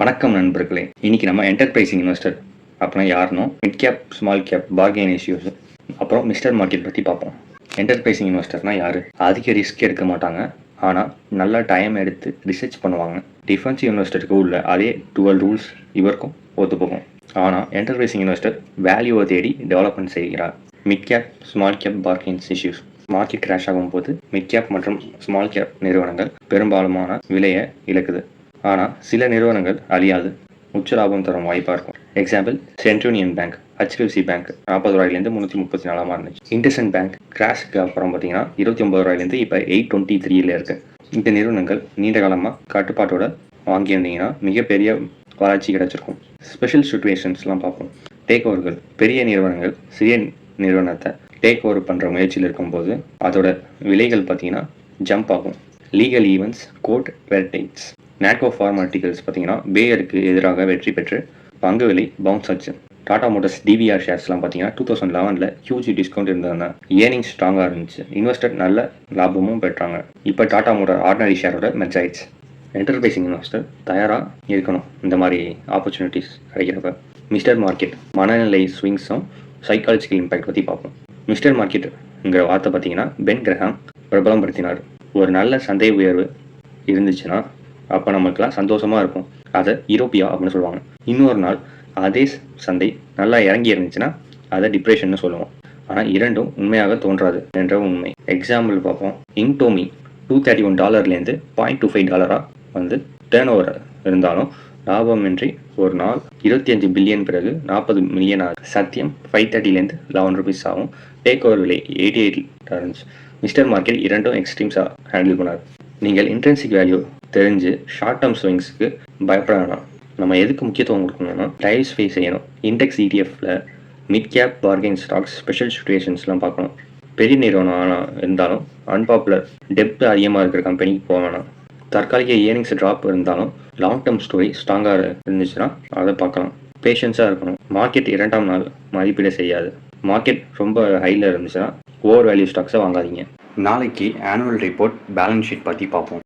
வணக்கம் நண்பர்களே. இன்னைக்கு நம்ம என்டர்பிரைசிங் இன்வெஸ்டர் அப்புறம் யாருனோ mid cap small cap bargain issues அப்புறம் மிஸ்டர் மார்க்கெட் பற்றி பார்ப்போம். என்டர்பிரைசிங் இன்வெஸ்டர்னா யார்? அதிக ரிஸ்க் எடுக்க மாட்டாங்க. ஆனால் நல்லா டைம் எடுத்து ரிசர்ச் பண்ணுவாங்க. டிஃபென்சிவ் இன்வெஸ்டருக்கு உள்ள அதே டுவெல் ரூல்ஸ் இவருக்கும் ஒத்து போகும். ஆனால் என்டர்பிரைசிங் இன்வெஸ்டர் வேல்யூவை தேடி டெவலப்மெண்ட் செய்கிறார். Mid cap small cap bargains issues market crash ஆகும்போது மிட் கேப் மற்றும் ஸ்மால் கேப் நிறுவனங்கள் பெரும்பாலுமான விலையை இழக்குது. ஆனால் சில நிறுவனங்கள் அழியாது. உச்ச லாபம் தரும் வாய்ப்பாக இருக்கும். Example Centurion bank HDFC bank நாற்பது ரூபாயிலேருந்து முந்நூற்றி முப்பத்தி நாலாமா இருந்துச்சு இண்டஸ்இண்ட் பேங்க் கிராஷுக்கு அப்புறம் பார்த்தீங்கன்னா இருபத்தி ஒன்பது ரூபாயிலேருந்து இப்போ எயிட் டுவெண்ட்டி த்ரீல இருக்கு. இந்த நிறுவனங்கள் நீண்ட காலமாக கட்டுப்பாட்டோட வாங்கியிருந்தீங்கன்னா மிகப்பெரிய வளர்ச்சி கிடைச்சிருக்கும். ஸ்பெஷல் சுச்சுவேஷன்ஸ்லாம் பார்ப்போம். டேக் ஓவர்கள் பெரிய நிறுவனங்கள் சிறிய நிறுவனத்தை டேக் ஓவர் பண்ணுற முயற்சியில் இருக்கும்போது அதோட விலைகள் பார்த்தீங்கன்னா ஜம்ப் ஆகும். Legal events court verdicts Natco ஃபார்மாலிட்டிகல்ஸ் பார்த்தீங்கன்னா பேயருக்கு எதிராக வெற்றி பெற்று பங்கு விலை பவுன்ஸ் ஆச்சு. டாடா மோட்டர்ஸ் டிவிஆர் ஷேர்ஸ்லாம் பார்த்தீங்கன்னா டூ தௌசண்ட் லெவனில் ஹியூஜ் டிஸ்கவுண்ட் இருந்ததுனா ஏர்னிங் ஸ்ட்ராங்காக இருந்துச்சு. இன்வெஸ்டர் நல்ல லாபமும் பெற்றாங்க. இப்போ டாடா மோட்டர் ஆர்டினரி ஷேரோட மெர்ஜ் ஆயிடுச்சு. என்டர்பிரைசிங் இன்வெஸ்டர் தயாராக இருக்கணும். இந்த மாதிரி ஆப்பர்ச்சுனிட்டிஸ் கிடைக்கிறப்ப. மிஸ்டர் மார்க்கெட் மனநிலை ஸ்விங்ஸும் சைக்காலஜிக்கல் இம்பேக்ட் பற்றி பார்ப்போம். மிஸ்டர் மார்க்கெட்டுங்கிற வார்த்தை பார்த்தீங்கன்னா பென் கிரஹாம் பிரபலப்படுத்தினார். ஒரு நல்ல சந்தை உயர்வு இருந்துச்சுன்னா அப்போ நமக்குலாம் சந்தோஷமாக இருக்கும். அதை யூரோப்பியா அப்படின்னு சொல்லுவாங்க. இன்னொரு நாள் அதே சந்தை நல்லா இறங்கி இருந்துச்சுன்னா அதை டிப்ரெஷன்னு சொல்லுவோம். ஆனால் இரண்டும் உண்மையாக தோன்றாது என்ற உண்மை. எக்ஸாம்பிள் பார்ப்போம். இங்டோமி டூ தேர்ட்டி ஒன் டாலர்லேருந்து பாயிண்ட் டூ ஃபைவ் டாலராக வந்து டேர்ன் ஓவர் இருந்தாலும் லாபமின்றி ஒரு நாள் இருபத்தி அஞ்சு பில்லியன் பிறகு நாற்பது மில்லியன் ஆகுது. சத்தியம் ஃபைவ் தேர்ட்டிலேருந்து லெவன் ருபீஸ் ஆகும். டேக் ஓவர் விலை eighty eight dollars Mister Market இரண்டும் எக்ஸ்ட்ரீம்ஸாக ஹேண்டில் பண்ணார். நீங்கள் இன்ட்ரென்சிக் வேல்யூ தெரிஞ்சு ஷார்ட் டேர்ம் ஸ்விங்ஸ்க்கு பயப்பட வேணாம் நம்ம எதுக்கு முக்கியத்துவம் கொடுக்கணும்னா டைவர்ஸ்ஃபை செய்யணும். Index இடிஎஃப்ல mid cap bargain stocks special சுச்சுவேஷன்ஸ்லாம் பார்க்கணும். பெரிய நிறுவனம் ஆனால் இருந்தாலும் அன்பாப்புலர் டெப்த் அதிகமாக இருக்கிற கம்பெனிக்கு போக வேணாம். தற்காலிக இயர்னிங்ஸ் ட்ராப் இருந்தாலும் லாங் டேர்ம் ஸ்டோரி ஸ்ட்ராங்காக இருந்துச்சுன்னா அதை பார்க்கலாம். பேஷன்ஸாக இருக்கணும். மார்க்கெட் இரண்டாம் நாள் மதிப்பீடு செய்யாது. மார்க்கெட் ரொம்ப ஹையில் இருந்துச்சுன்னா ஓவர் வேல்யூ ஸ்டாக்ஸை வாங்காதீங்க. நாளைக்கு ஆனுவல் ரிப்போர்ட் பேலன்ஸ் ஷீட் பற்றி பார்ப்போம்.